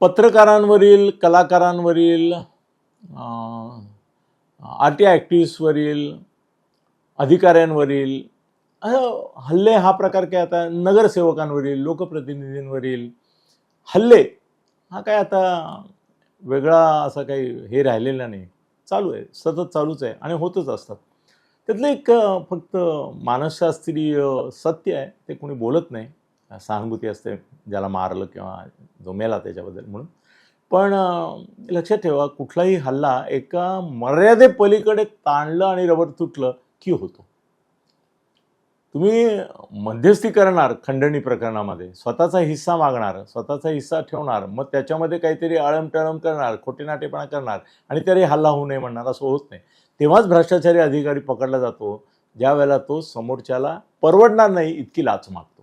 पत्रकारांवरील कलाकारांवरील R T ॲक्टिव्हिस्टवरील अधिकाऱ्यांवरील हल्ले हा प्रकार काय आता नगरसेवकांवरील लोकप्रतिनिधींवरील हल्ले हा काय आता वेगळा असा काही हे राहिलेला नाही. चालू आहे सतत चालूच आहे आणि होतच असतात. त्यातलं एक फक्त मानसशास्त्रीय सत्य आहे ते कोणी बोलत नाही. सहानुभूती असते ज्याला मारलं किंवा जो मेला त्याच्याबद्दल म्हणून. पण लक्षात ठेवा कुठलाही हल्ला एका मर्यादेपलीकडे ताणलं आणि रबर तुटलं की होतो. तुम्ही मध्यस्थी करणार खंडणी प्रकरणामध्ये स्वतःचा हिस्सा मागणार स्वतःचा हिस्सा ठेवणार मग त्याच्यामध्ये काहीतरी आळमटळम करणार खोटेनाटेपणा करणार आणि तरी हल्ला होऊ नये म्हणणार असं होत नाही. तेव्हाच भ्रष्टाचारी अधिकारी पकडला जातो ज्या वेळेला तो समोरच्याला परवडणार नाही इतकी लाच मागतो.